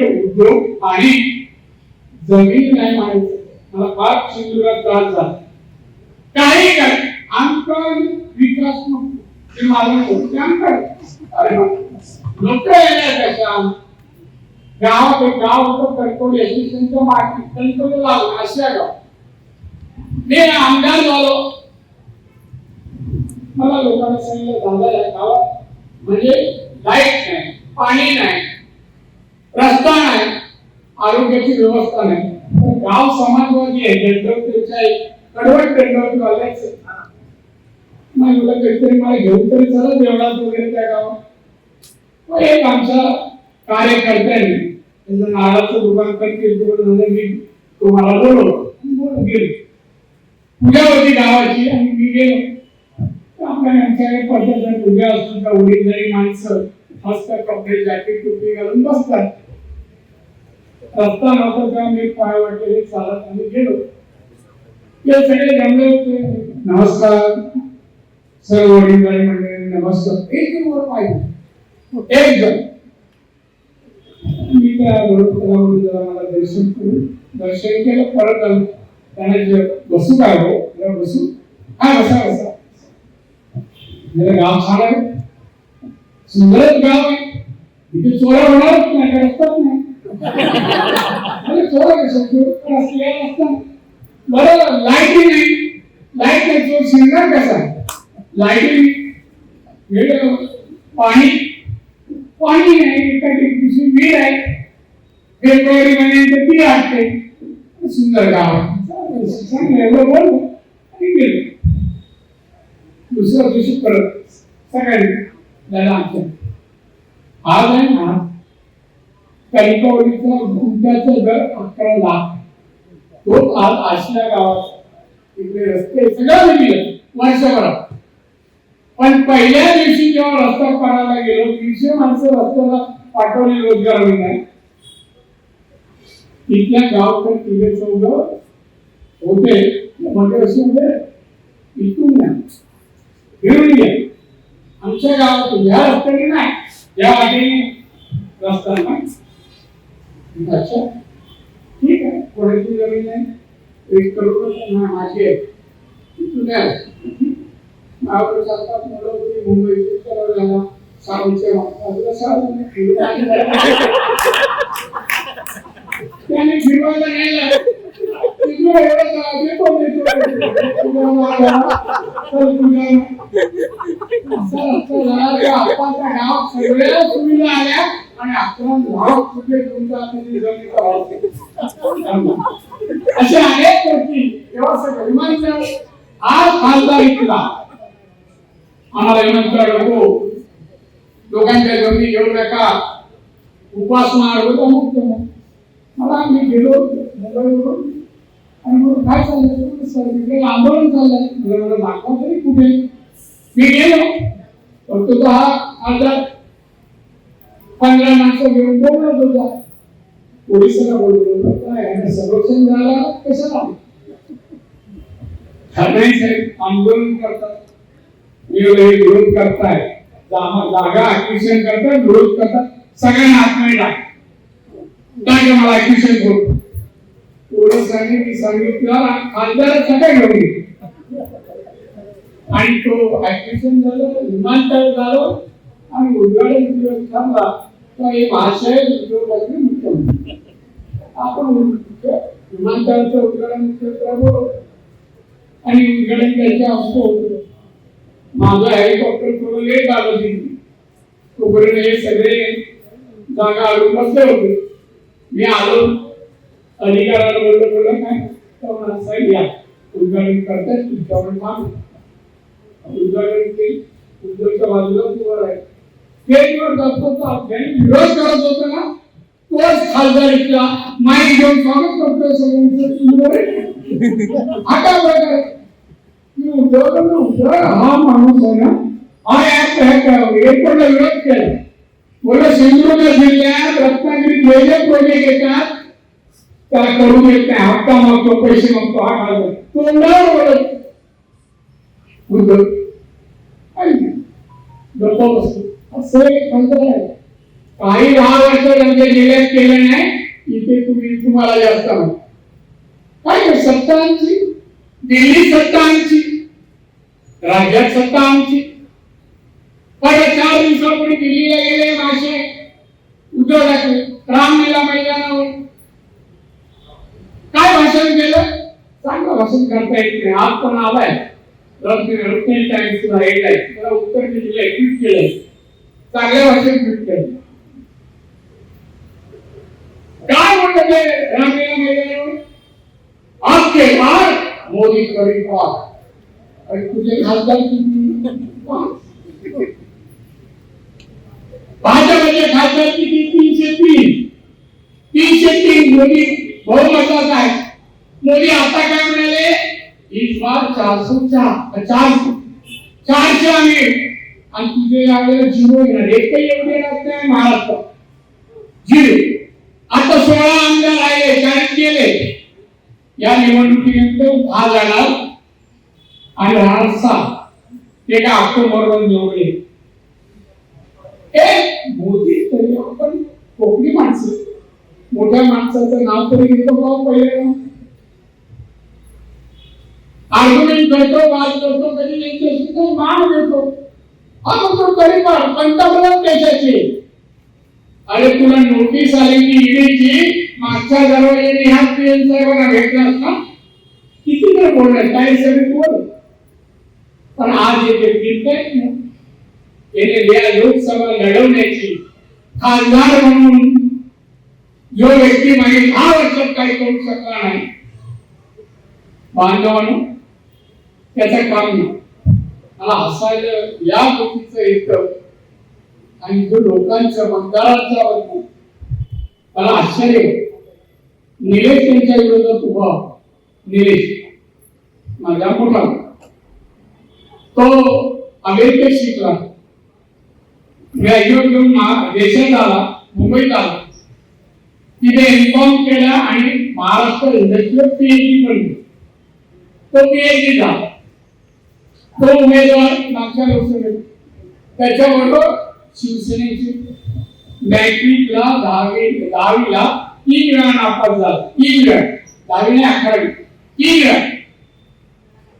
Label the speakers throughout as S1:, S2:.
S1: हे उद्योग आणि जमीन नाही माहिती मला फार सिंधुरात त्रास झाला. काही काय आमकं विकास ते माझं नको. ते अरे लोक येणार कशा गाव एक गाव होतं कणकोली एज्युकेशनच्या माती कणकोली लावून अशा गाव मी आमदार झालो. मला लोकांना सांगितलं झालं या गावात म्हणजे लाइट नाही पाणी नाही. रस्ता नाही आरोग्याची व्यवस्था नाही. तर गाव समाजवादी आहे दंडवतीच्या कडवट दंडवती वालायचं नाही मला काहीतरी मला घेऊन तरी चला देवळात वगैरे त्या गावात. एक आमच्या कार्यकर्त्यांनी त्यांचं नारळाचं दुकान करतील मी तुम्हाला बोलवलं आणि बोलून गेले. पूजा होती गावाची आणि मी गेलो. आपल्या यांच्या पद्धत पूजा असून त्या उडीदधारी माणसं मस्त कपडे जॅकेट टोपी घालून बसतात. रस्ता नव्हता तेव्हा मी पाय वाटलेले चालत आम्ही गेलो. ते सगळे जमले होते. नमस्कार. सर्व वडीलधारी मंडळी नमस्कार. एक वर पाहिजे एक जण. मी त्या बरोबर जरा मला दर्शन करू दर्शन केलं परत आलो. त्याने जे बसू काय हो? जरा बसू. हा बसा बसा. जरा गाव छान आहे. सुंदरच गाव आहे. इथे चोरा होणारच नाही रस्ताच नाही. बरोबर चोऱ्या लाईटी नाही लाइट नाही कसा? लाईटी पाणी. पाणी नाही एका दुसरी वीर आहे. फेब्रुवारी महिन्यानंतर ती असते. सुंदर गाव. चांगलं एवढं बोल. आणि गेलो. दुसऱ्या दिवशी परत सकाळी त्याला आमच्या. आज आहे ना कणकवलीचा गुंट्याचा दर अकरा लाख तो आज आशिया गावात इकडे रस्ते सगळं दिलं वर्षभरात. पण पहिल्या दिवशी जेव्हा रस्ता करायला गेलो तीनशे माणसं रस्त्याला पाठवली रोजगार नाही तिथल्या गावकर तिघे चौघ होते. म्हणजे असे इथून नाही घेऊन आमच्या गावातून. या रस्त्याने नाही. या वाटेने रस्ता नाही. अच्छा. ठीक आहे. कोणाची जमीन आहे? एक करोड नाही माझी आहे. इथून सांगतात मुलं होती मुंबईची झाला. त्याने फिरवायला नाही तर सगळ्या सुविधा आल्या. आणि आपण गाव कुठे तुमचा असे अनेक गोष्टी तेव्हा सगळं आज खासदार इथला आम्हाला विनंती नको लोकांच्या जमिनी घेऊ नका. उपासना होतो मुक्त मला मी गेलो मुंबईवरून. आणि मग काय चाललंय सर तिकडे आंदोलन चाललंय. मला मला दाखवा तरी कुठे. मी गेलो. फक्त तो हा खासदार पंधरा माणसं घेऊन बोलत होता पोलिसांना बोलवलं काय आणि संरक्षण झालं कशाला ठाकरे साहेब आंदोलन करतात विरोध करताय जागा ऍक्विशन करतात विरोध करतात सगळ्यांना आतमध्ये टाक काय मला ऍक्विशन करू पोलिसांनी मी सांगितलं खासदार सगळे घेऊन गेले. आणि तो ऍक्विशन झालं विमानतळ झालं आणि उद्घाटन दिवस थांबला तर हे भाषा उद्योगाचे मुख्यमंत्री आपण विमानतळाचं उद्घाटन आणि उद्घाटन असतो. माझा माझं हेलिकॉप्टर थोडं लेट आलं तिथे तोपर्यंत हे सगळे जागा अडून बसले होते. मी आलो. अधिकाऱ्याला बोललो बोललो काय तर साहेब या. उद्घाटन करताय तुमच्यावर थांब. उद्घाटन केली. उद्योगच्या बाजूला उभं आहे पेजवर जात होता ज्यांनी विरोध करत होता. ना तोच खासदार इथला माईक घेऊन स्वागत करतोय सगळ्यांचं. आता हा हा माणूस आहे ना हा ऍप हे करावं एअरपोर्टला विरोध केला. बोला सिंधुदुर्ग जिल्ह्यात रत्नागिरी जे जे प्रोजेक्ट येतात त्याला करून येत नाही हप्ता मागतो पैसे मागतो हा खासदार तोंडावर बोलत बसतो असं एक खासदार आहे काही दहा वर्ष रंग गेल्यात केलं नाही इथे तुम्ही तुम्हाला जास्त. काय आहे, सत्ता आमची? दिल्ली सत्ता आमची राज्यात सत्ता आमची. पण चार दिवसापूर्वी दिल्लीला गेले मासे उद्धव ठाकरे रामलीला मैदानावर. काय भाषण केलं? चांगलं भाषण करता येत नाही. आज पण आलाय रत्न टाइम्सला हेडलाय त्याला उत्तर दिलेलं आहे ट्विट केलंय. चांगल्या भाषेत ट्विट केलं काय म्हणलं ते रामलीला मैदानावर आपके पार मोदी करी पार आणि तुझे खासदार किती? भाजपचे खासदार किती? तीनशे तीन. तीनशे तीन मोदी बहुमताचा आहे. मोदी आता काय म्हणाले? इस बार चारशे चार चारशे. चारशे आम्ही आणि तुझे यावेळेला झिरो येणार एकही एवढे येणार नाही महाराष्ट्रात झिरो आता सोळा आमदार आहे कारण गेले. या निवडणुकीनंतर दहा जाणार आणि राहणार सहा ते काय ऑक्टोबरवर निवडले हे मोदी तरी आपण कोकणी माणसं. मोठ्या माणसाचं नाव तरी घेतो का हो पहिले? आर्ग्युमेंट करतो वाद करतो कधी त्यांच्याशी तर मान देतो. हा तो तरी पंतप्रधान देशाचे. अरे तुला नोटीस आली की ईडीची मागच्या दरवाजाने ह्या पीएम साहेबांना भेटला असता. किती वेळ बोलणार काही सगळे बोल. पण आज येथे फिरतायत ना येणे या लोकसभा लढवण्याची खासदार म्हणून जो व्यक्ती मागे दहा वर्षात काही करू शकला नाही. बांधवांनो त्याचं काम नाही. मला हसायला या गोष्टीचं येत आणि जो लोकांच्या मतदारांचा वर्ग मला आश्चर्य निलेश त्यांच्या विरोधात उभा निलेश माझा मोठा तो अमेरिकेत शिकला. ग्रॅज्युएट घेऊन देशात आला मुंबईत आला. तिथे एम केला आणि महाराष्ट्र इंडस्ट्रीयल पीएचडी पण तो पीएचडी झाला. तो उमेदवार? मागच्या लोकसभेत. त्याच्याबरोबर शिवसेनेची बँकिंगला दहावी दहावीला तीन वेळा नापास झाला. तीन वेळा. दहावी अकरावी. तीन वेळा.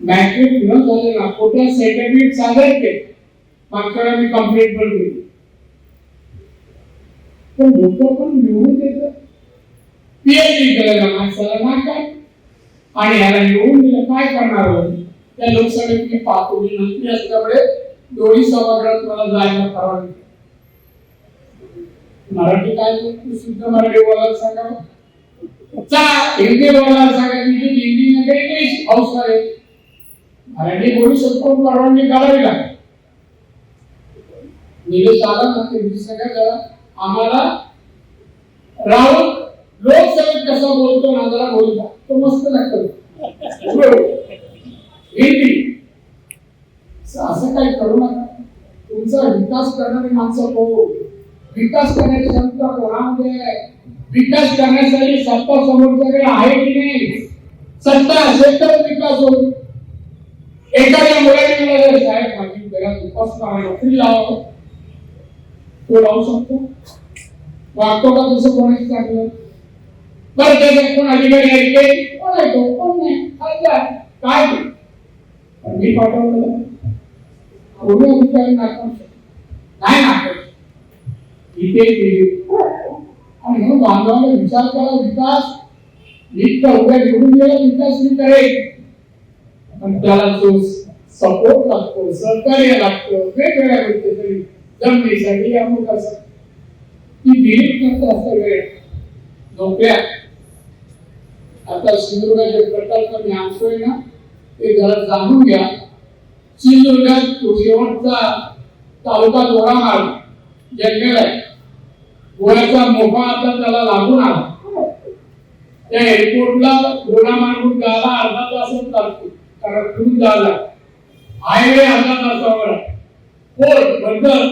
S1: मॅट्रिक न झालेला खोट्या सर्टिफिकेट सादर केले. मागच्या वेळा मी कंप्लेंट पण केली. पण लोक पण निवडून देतात. पीएचडी केलेल्या माणसाला ना काय आणि ह्याला निवडून दिलं काय करणार हो? त्या लोकसभेत मी पाहतो मी. मंत्री असल्यामुळे दोन्ही सभागृहात मला जायला परवानगी मराठी काय बोलतो? शुद्ध मराठी बोलायला सांगा. चा हिंदी बोलायला सांगा. की हिंदी मध्ये इंग्लिश. हो, हाऊस आहे मराठी बोलू शकतो परवानगी काढावी लागेल. निलेश आला ना ते सगळ्या जरा. आम्हाला राहुल लोकसभेत कसा बोलतो ना जरा बोलता तो मस्त लागतो. असं काही करू नका. तुमचा विकास करणारी माणसं हो विकास करण्याची क्षमता कोणामध्ये आहे? विकास करण्यासाठी सत्ता समोरच्याकडे आहे की नाही सत्ता असेल तर विकास होईल. एखाद्या मुलाने मला जर साहेब माझी घरात उपासना नोकरी लावा. तो लावू शकतो. वागतो का तसं कोणाची चांगलं? बरं त्याच्यात कोण अधिकारी ऐकेल कोण ऐकतो कोण नाही खासदार काय मी पाठवलं कोणी अधिकारी दाखवू शकतो? नाही दाखवू इथे ते आणि म्हणून बांधवाने विचार करा विकास मी उद्या निवडून गेला विकास मी करेल पण त्याला जो सपोर्ट लागतो सहकार्य लागतं वेगवेगळ्या गोष्टी तरी जमिनीसाठी अमुकासाठी ती दिलीप करतो असं वेळ. नोकऱ्या आता सिंधुदुर्गाचे प्रकल्प मी आणतोय ना ते जरा जाणून घ्या. सिंधुदुर्गात शेवटचा तालुका दोडामार्ग जंगल आहे. गोव्याचा मोफा आता त्याला लागून आला. त्या एअरपोर्टला दोडामार्गून जायला अर्धा तासच लागतो. कारण खूप जायला हायवे अर्धा तासावर आहे. पोर्ट बंदर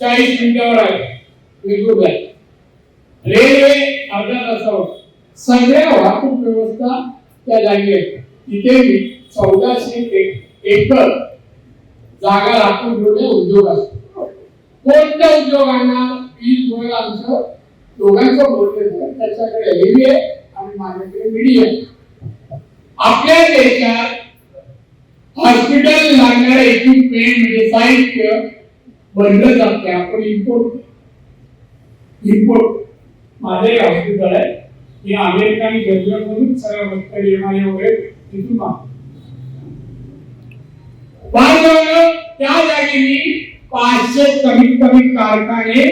S1: चाळीस मिनिटावर आहे. वेगवेगळं आहे. रेल्वे अर्ध्या तासावर. सगळ्या वाहतूक व्यवस्था त्या जागी आहे तिथे चौदाशे एक- एकर जागा राखून ठेवणे उद्योग असतो कोणत्या उद्योगांना वीज गोयल आमचं? दोघांचं बोलणं त्याच्याकडे हेवी आहे आणि माझ्याकडे मीडियम आपल्या देशात हॉस्पिटल लागणारे इक्विपमेंट म्हणजे साहित्य बंद जाते. आपण इम्पोर्ट इम्पोर्ट माझे हॉस्पिटल आहे. हे अमेरिका आणि जर्मनीमधून सगळ्या वस्तू येणारे वगैरे त्या जागी मी पाचशे कमीत कमी कारखाने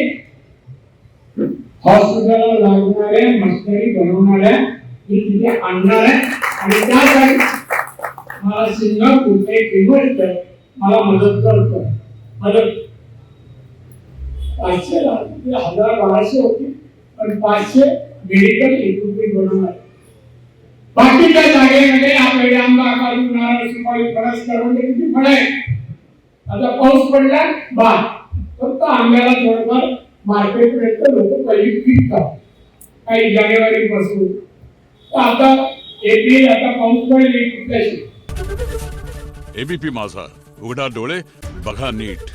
S1: हॉस्पिटलला लागणारे मशिनरी बनवणाऱ्या मी तिथे आणणार आहे. आणि त्यासाठी मला सिंगल कुठे इन्व्हेस्टर मला मदत करतो. मदत पाचशे हजार बाराशे होते पण पाचशे मेडिकल इक्विपमेंट बनवणार बाकीच्या जागेमध्ये आपल्याकडे आंबा काजू नारळ सुपारी फणस करवंद किती फळ आहे आता पाऊस पडला बा फक्त आंब्याला थोडंफार मार्केटपर्यंत लोक पहिली विकतात काही जानेवारी पासून. आता एप्रिल आता पाऊस पडली कुठल्याशी?
S2: एबीपी माझा. उघडा डोळे बघा नीट.